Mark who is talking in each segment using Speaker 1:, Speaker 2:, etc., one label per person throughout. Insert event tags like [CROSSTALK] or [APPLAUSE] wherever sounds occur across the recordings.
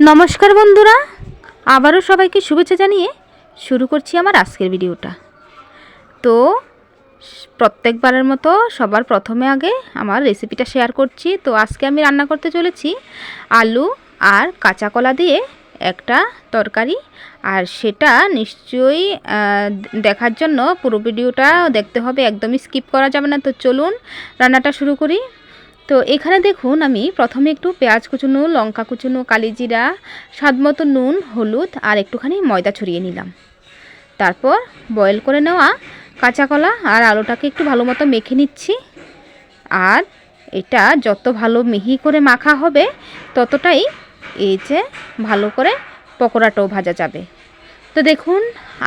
Speaker 1: নমস্কার বন্ধুরা, আবারও সবাইকে শুভেচ্ছা জানিয়ে শুরু করছি আমার আজকের ভিডিওটা। তো, প্রত্যেকবারের মতো সবার প্রথমে আগে আমার রেসিপিটা শেয়ার করছি। তো, আজকে আমি রান্না করতে চলেছি আলু আর কাঁচা কলা দিয়ে একটা তরকারি। আর সেটা নিশ্চয়ই দেখার জন্য পুরো ভিডিওটা দেখতে হবে, একদমই স্কিপ করা যাবে না। তো চলুন, রান্নাটা শুরু করি। তো এখানে দেখুন আমি প্রথমে একটু পেঁয়াজ কুচুনো, লঙ্কা কুচুনো কালিজিরা স্বাদ মতো নুন, হলুদ আর একটুখানি ময়দা ছড়িয়ে নিলাম। তারপর বয়েল করে নেওয়া কাঁচা কলা আর আলুটাকে একটু ভালো মতো মেখে নিচ্ছি। আর এটা যত ভালো মিহি করে মাখা হবে, ততটাই এই যে ভালো করে পকোড়াটাও ভাজা যাবে। তো দেখুন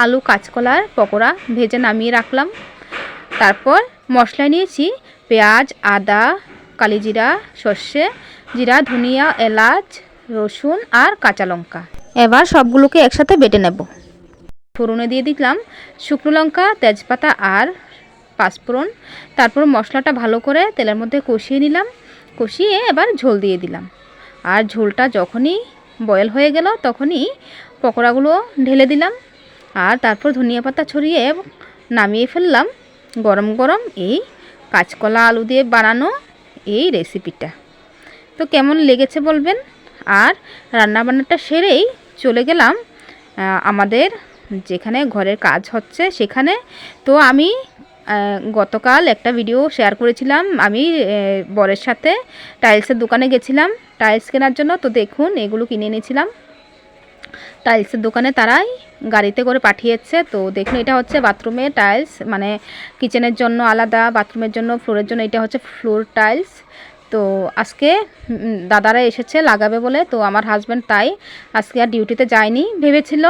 Speaker 1: আলু কাঁচকলার পকোড়া ভেজে নামিয়ে রাখলাম। তারপর মশলা নিয়েছি পেঁয়াজ, আদা কালিজিরা সর্ষে জিরা, ধনিয়া, এলাচ, রসুন আর কাঁচা লঙ্কা। এবার সবগুলোকে একসাথে বেটে নেব। ফোড়নে দিয়ে দিলাম শুকনো লঙ্কা, তেজপাতা আর পাঁচফোড়ন। তারপর মশলাটা ভালো করে তেলের মধ্যে কষিয়ে নিলাম। কষিয়ে এবার ঝোল দিয়ে দিলাম। আর ঝোলটা যখনই বয়েল হয়ে গেল তখনই পকোড়াগুলো ঢেলে দিলাম। আর তারপর ধনিয়া পাতা ছড়িয়ে নামিয়ে ফেললাম। গরম গরম এই কাঁচকলা আলু দিয়ে বানানো এই রেসিপিটা তো কেমন লেগেছে বলবেন? আর রান্নাবান্নাটা সেরেই চলে গেলাম আমাদের যেখানে ঘরের কাজ হচ্ছে সেখানে। তো আমি গতকাল একটা ভিডিও শেয়ার করেছিলাম। আমি বরের সাথে টাইলসের দোকানে গেছিলাম। টাইলস কেনার জন্য তো দেখুন এগুলো কিনে এনেছিলাম। টাইলসের দোকানে তারাই গাড়িতে করে পাঠিয়েছে। তো দেখুন এটা হচ্ছে বাথরুমের টাইলস মানে কিচেনের জন্য আলাদা বাথরুমের জন্য ফ্লোরের জন্য এটা হচ্ছে ফ্লোর টাইলস তো আজকে দাদারা এসেছে লাগাবে বলে তো আমার হাজব্যান্ড তাই আজকে আর ডিউটিতে যায়নি। ভেবেছিল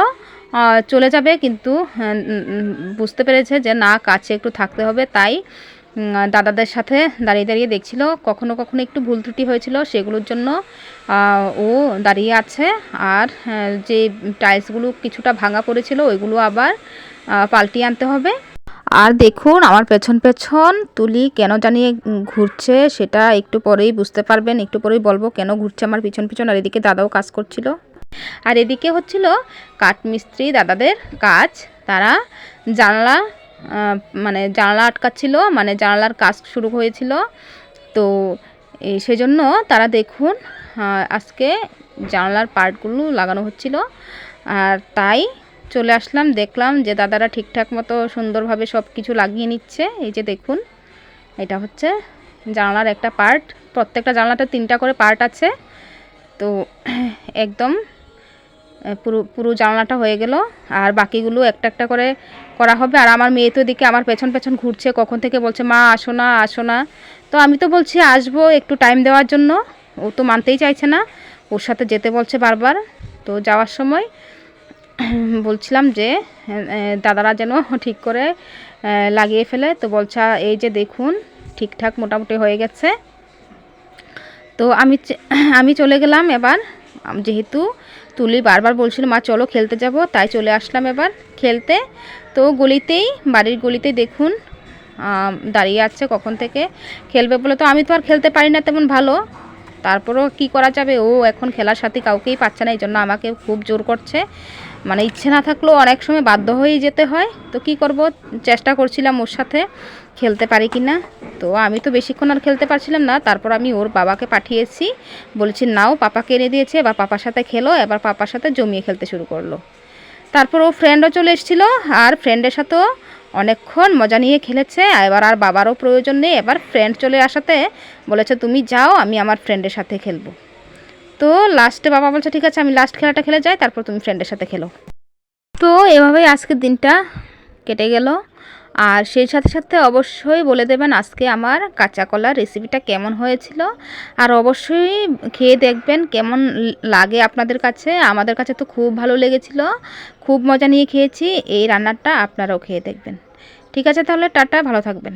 Speaker 1: চলে যাবে কিন্তু হ্যাঁ, বুঝতে পেরেছে যে না কাছে একটু থাকতে হবে তাই দাদাদের সাথে দাঁড়িয়ে দাঁড়িয়ে দেখছিল। কখনো কখনো একটু ভুল ত্রুটি হয়েছিল সেগুলোর জন্য ও দাঁড়িয়ে আছে। আর যে টাইলসগুলো কিছুটা ভাঙা পড়েছিল, ওইগুলো আবার পাল্টিয়ে আনতে হবে। আর দেখুন, আমার পেছন পেছন তুলি কেন জানিয়ে ঘুরছে, সেটা একটু পরেই বুঝতে পারবেন, একটু পরেই বলব কেন ঘুরছে আমার পিছন পিছন। আর এদিকে দাদাও কাজ করছিল। আর এদিকে হচ্ছিল কাঠমিস্ত্রি দাদাদের কাজ। তারা জানলা মানে জানলা আটকাচ্ছিল মানে জানলার কাজ শুরু হয়েছিল। তো এই সেজন্য তারা দেখুন আজকে জানলার পার্টগুলো লাগানো হচ্ছিল। আর তাই চলে আসলাম, দেখলাম যে দাদারা ঠিকঠাক মতো সুন্দরভাবে সব কিছু লাগিয়ে নিচ্ছে। এই যে দেখুন, এটা হচ্ছে জানলার একটা পার্ট। প্রত্যেকটা জানলাটা তিনটা করে পার্ট আছে। তো [CLEARS THROAT] একদম পুরো পুরো জানলাটা হয়ে গেল। আর বাকিগুলো একটা একটা করে করা হবে। আর আমার মেয়ে তো এদিকে আমার পেছন পেছন ঘুরছে, কখন থেকে বলছে, মা, আসো না আসো না। তো আমি তো বলছি, আসব একটু টাইম দেওয়ার জন্য। ও তো মানতেই চাইছে না। ওর সাথে যেতে বলছে বারবার। তো যাওয়ার সময় [CLEARS THROAT] বলছিলাম যে দাদারা যেন ঠিক করে লাগিয়ে ফেলে। তো বলছে, এই যে দেখুন, ঠিকঠাক মোটামুটি হয়ে গেছে। তো আমি [CLEARS THROAT] আমি চলে গেলাম এবার। যেহেতু তুলি বারবার বলছিল, মা, চলো খেলতে যাব। তাই চলে আসলাম এবার খেলতে। তো গলিতেই, বাড়ির গলিতেই দেখুন দাঁড়িয়ে আছে কখন থেকে খেলবে বলে। তো আমি তো আর খেলতে পারি না তেমন ভালো। তারপরও কি করা যাবে? ও এখন খেলার সাথে কাউকেই পাচ্ছে না এই জন্য আমাকে খুব জোর করছে। মানে ইচ্ছে না থাকলেও অনেক সময় বাধ্য হয়েই যেতে হয়। তো কি করব? চেষ্টা করছিলাম ওর সাথে খেলতে পারি কি না। তো আমি তো বেশিক্ষণ আর খেলতে পারছিলাম না। তারপর আমি ওর বাবাকে পাঠিয়েছি। বলেছি, নাও, পাপাকে এনে দিয়েছে, এবার পাপার সাথে খেলো, এবার পাপার সাথে জমিয়ে খেলতে শুরু করল। তারপর ও ফ্রেন্ডও চলে এসেছিল। আর ফ্রেন্ডের সাথেও অনেকক্ষণ মজা নিয়ে খেলেছে এবার আর বাবারও প্রয়োজন নেই। এবার ফ্রেন্ড চলে আসাতে বলেছে, তুমি যাও, আমি আমার ফ্রেন্ডের সাথে খেলব। তো লাস্টে বাবা বলছে, ঠিক আছে, আমি লাস্ট খেলাটা খেলে যাই, তারপর তুমি ফ্রেন্ডের সাথে খেলো। তো এভাবেই আজকের দিনটা কেটে গেল। আর সেই সাথে সাথে অবশ্যই বলে দেবেন আজকে আমার কাঁচা কলার রেসিপিটা কেমন হয়েছিল। আর অবশ্যই খেয়ে দেখবেন কেমন লাগে আপনাদের কাছে। আমাদের কাছে তো খুব ভালো লেগেছিল। খুব মজা নিয়ে খেয়েছি। এই রান্নাটা আপনারাও খেয়ে দেখবেন। ঠিক আছে তাহলে টাটা ভালো থাকবেন।